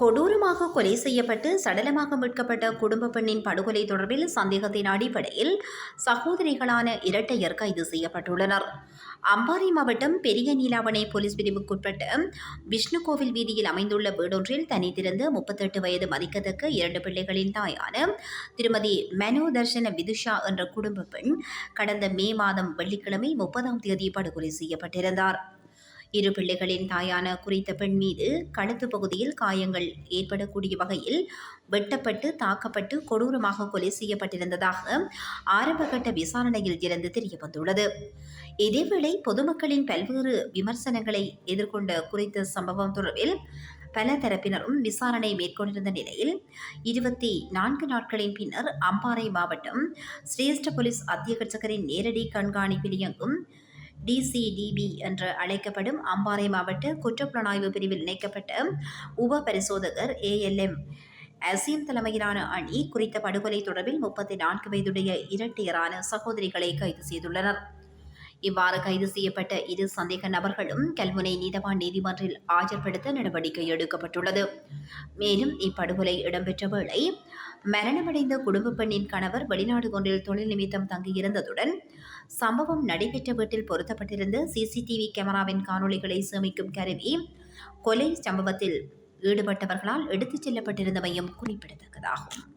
கொடூரமாக கொலை செய்யப்பட்டு சடலமாக மீட்கப்பட்ட குடும்ப பெண்ணின் படுகொலை தொடர்பில் சந்தேகத்தின் அடிப்படையில் சகோதரிகளான இரட்டையர் கைது செய்யப்பட்டுள்ளனர். அம்பாறை மாவட்டம் பெரிய நீலாவணை போலீஸ் பிரிவுக்குட்பட்ட விஷ்ணுகோவில் வீதியில் அமைந்துள்ள வீடொன்றில் தனித்திருந்த முப்பத்தெட்டு வயது மதிக்கத்தக்க இரண்டு பிள்ளைகளின் தாயான திருமதி மனோ தர்ஷன விதுஷா என்ற குடும்ப பெண் கடந்த மே மாதம் வெள்ளிக்கிழமை முப்பதாம் தேதி படுகொலை செய்யப்பட்டிருந்தார். இரு பிள்ளைகளின் தாயான குறித்த பெண் மீது கழுத்து பகுதியில் காயங்கள் ஏற்படக்கூடிய வகையில் வெட்டப்பட்டு தாக்கப்பட்டு கொடூரமாக கொலை செய்யப்பட்டிருந்ததாக ஆரம்பகட்ட விசாரணையில் இருந்து தெரியவந்துள்ளது. இதேவேளை பொதுமக்களின் பல்வேறு விமர்சனங்களை எதிர்கொண்ட குறித்த சம்பவம் தொடர்பில் பல தரப்பினரும் விசாரணை மேற்கொண்டிருந்த நிலையில் இருபத்தி நான்கு நாட்களின் பின்னர் அம்பாறை மாவட்டம் சிரேஷ்ட போலீஸ் அத்தியட்சகரின் நேரடி கண்காணிப்பில் இயங்கும் டிசிடிபி என்று அழைக்கப்படும் அம்பாறை மாவட்ட குற்றப்புலனாய்வு பிரிவில் இணைக்கப்பட்ட உப பரிசோதகர் ஏஎல்எம் அசீம் தலைமையிலான அணி குறித்த படுகொலை தொடர்பில் முப்பத்தி நான்கு வயதுடைய இரட்டையரான சகோதரிகளை கைது செய்துள்ளனர். இவ்வாறு கைது செய்யப்பட்ட இரு சந்தேக நபர்களும் கல்முனை நீதவான் நீதிமன்றில் ஆஜர்படுத்த நடவடிக்கை எடுக்கப்பட்டுள்ளது. மேலும் இப்படுகொலை இடம்பெற்ற வேளை மரணமடைந்த குடும்ப பெண்ணின் கணவர் வெளிநாடு ஒன்றில் தொழில் நிமித்தம் தங்கியிருந்ததுடன் சம்பவம் நடைபெற்ற வீட்டில் பொருத்தப்பட்டிருந்த சிசிடிவி கேமராவின் காணொளிகளை சேமிக்கும் கருவி கொலை சம்பவத்தில் ஈடுபட்டவர்களால் எடுத்துச் செல்லப்பட்டிருந்தமையும் குறிப்பிடத்தக்கதாகும்.